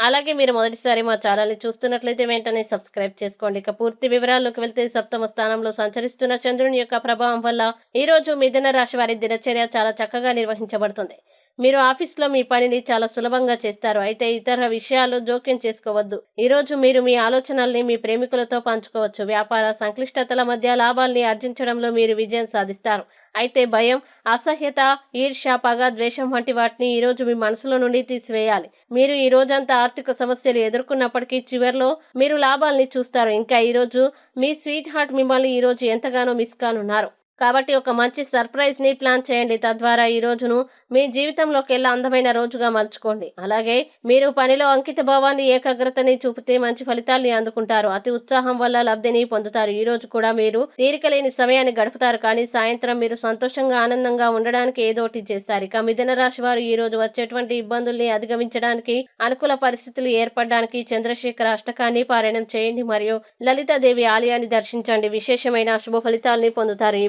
అలాగే మీరు మొదటిసారి మా ఛానల్ని చూస్తున్నట్లయితే వెంటనే సబ్స్క్రైబ్ చేసుకోండి. ఇక పూర్తి వివరాల్లోకి వెళ్తే సప్తమ స్థానంలో సంచరిస్తున్న చంద్రుని యొక్క ప్రభావం వల్ల ఈ రోజు మిథున రాశి వారి దినచర్య చాలా చక్కగా నిర్వహించబడుతుంది. మీరు ఆఫీస్లో మీ పనిని చాలా సులభంగా చేస్తారు. అయితే ఇతర విషయాలు జోక్యం చేసుకోవద్దు. ఈరోజు మీరు మీ ఆలోచనల్ని మీ ప్రేమికులతో పంచుకోవచ్చు. వ్యాపార సంక్లిష్టతల మధ్య లాభాల్ని ఆర్జించడంలో మీరు విజయం సాధిస్తారు. అయితే భయం అసహ్యత ఈర్ష్య పగ ద్వేషం వంటి వాటిని ఈరోజు మీ మనసులో నుండి తీసివేయాలి. మీరు ఈ రోజంతా ఆర్థిక సమస్యలు ఎదుర్కొన్నప్పటికీ చివరిలో మీరు లాభాల్ని చూస్తారు. ఇంకా ఈరోజు మీ స్వీట్ హార్ట్ మిమ్మల్ని ఈరోజు ఎంతగానో మిస్ కానున్నారు. కాబట్టి ఒక మంచి సర్ప్రైజ్ని ప్లాన్ చేయండి. తద్వారా ఈ రోజును మీ జీవితంలోకెళ్ళి అందమైన రోజుగా మలుచుకోండి అలాగే మీరు పనిలో అంకిత భావాన్ని ఏకాగ్రతని చూపితే మంచి ఫలితాల్ని అందుకుంటారు. అతి ఉత్సాహం వల్ల లబ్ధిని పొందుతారు. ఈ రోజు కూడా మీరు తీరిక లేని సమయాన్ని గడుపుతారు. కానీ సాయంత్రం మీరు సంతోషంగా ఆనందంగా ఉండడానికి ఏదో ఒకటి చేస్తారు. ఇక మిథున రాశి వారు ఈ రోజు వచ్చేటువంటి ఇబ్బందుల్ని అధిగమించడానికి అనుకూల పరిస్థితులు ఏర్పడడానికి చంద్రశేఖర అష్టకాన్ని పారాయణం చేయండి. మరియు లలితాదేవి ఆలయాన్ని దర్శించండి. విశేషమైన శుభ ఫలితాలని పొందుతారు. ఈ